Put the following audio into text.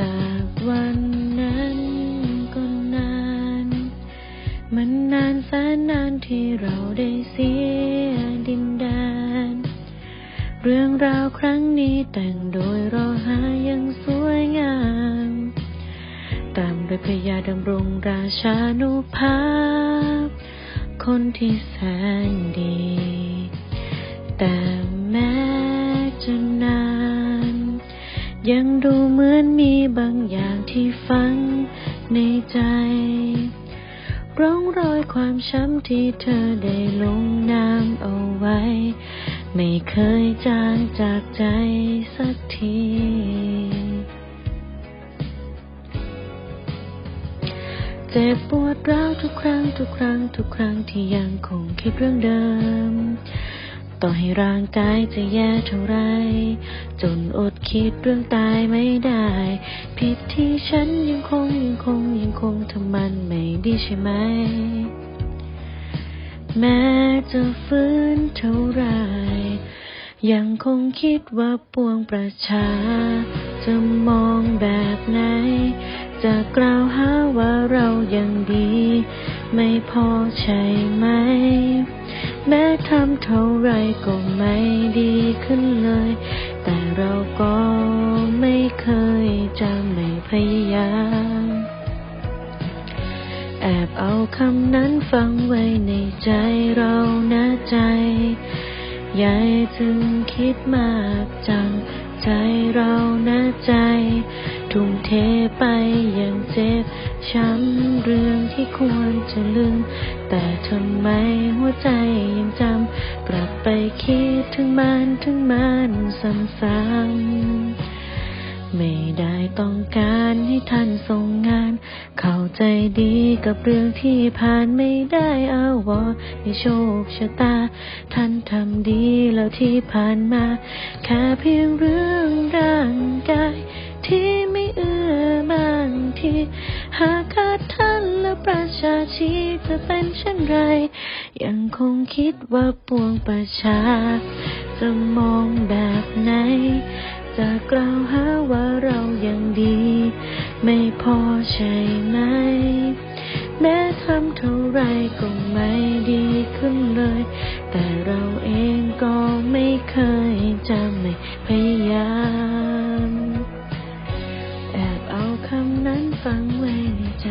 จากวันนั้นก็นาน มันนานแสนนานที่เราได้เสียดินแดน เรื่องราวครั้งนี้แต่งโดยรอหายังสวยงาม ตามโดยพญาดำรงราชานุภาพ คนที่แสนดี แต่ ที่ฝังในใจ ร่องรอยความช้ำที่เธอได้ลงนามเอาไว้ ไม่เคยจางจากใจสักทีเจ็บปวดร้าวทุกครั้งทุกครั้งทุกครั้งที่ยังคงคิดเรื่องเดิม ต่อให้ร่างกายจะแย่เท่าไร จนอดคิดเรื่องตายไม่ได้ ผิดที่ฉันยังคงยังคงยังคงทำมันไม่ดีใช่ไหม แม้จะฟื้นเท่าไร ยังคงคิดว่าปวงประชา จะมองแบบไหน จะกล่าวหาว่าเรายังดี ไม่พอใช่ไหม แม้ทำเท่าไรก็ไม่ดีขึ้นเลย แต่เราก็ไม่เคยจะไม่พยายาม แอบเอาคำนั้นฝังไว้ในใจเรานะใจ ยายจึงคิดมากจัง ใจเรานะใจ ทุ่มเทไปอย่างเจ็บช้ำเรื่องที่ควรจะลืม แต่ทำไมหัวใจยังจำ กลับไปคิดถึงมันถึงมันซ้ำๆไม่ได้ต้องการให้ท่านส่งงาน เข้าใจดีกับเรื่องที่ผ่านไม่ได้อาวรในโชคชะตา ท่านทำดีแล้วที่ผ่านมา แค่เพียงเรื่องร่างกาย ประชาชีจะเป็นเช่นไร ยังคงคิดว่าปวงประชา จะมองแบบไหน จะกล่าวหาว่าเรายังดี ไม่พอใช่ไหม แม้ทำเท่าไรก็ไม่ดีขึ้นเลย แต่เราเองก็ไม่เคยจะไม่พยายามแอบเอาคำนั้นฟังไว้ในใจ